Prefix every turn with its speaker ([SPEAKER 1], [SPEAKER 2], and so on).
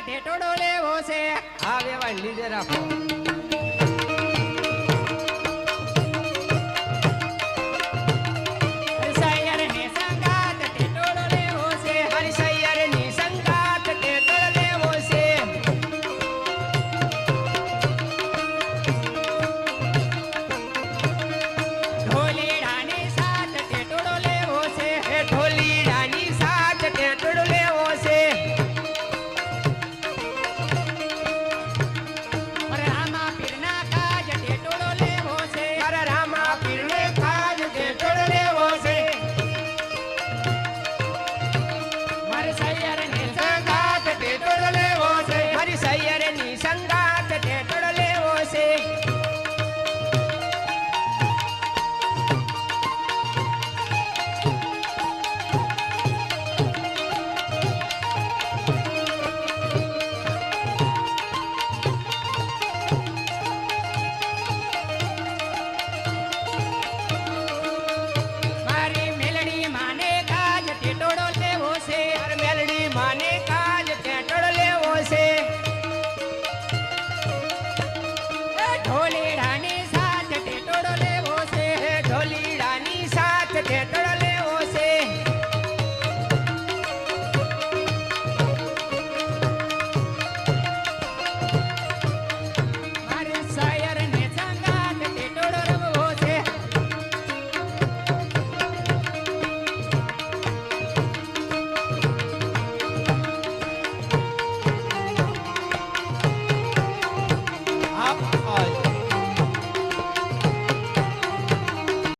[SPEAKER 1] ઢેટોડો લેવો છે.
[SPEAKER 2] આ વેવાય લીધે રાખો. Para sair,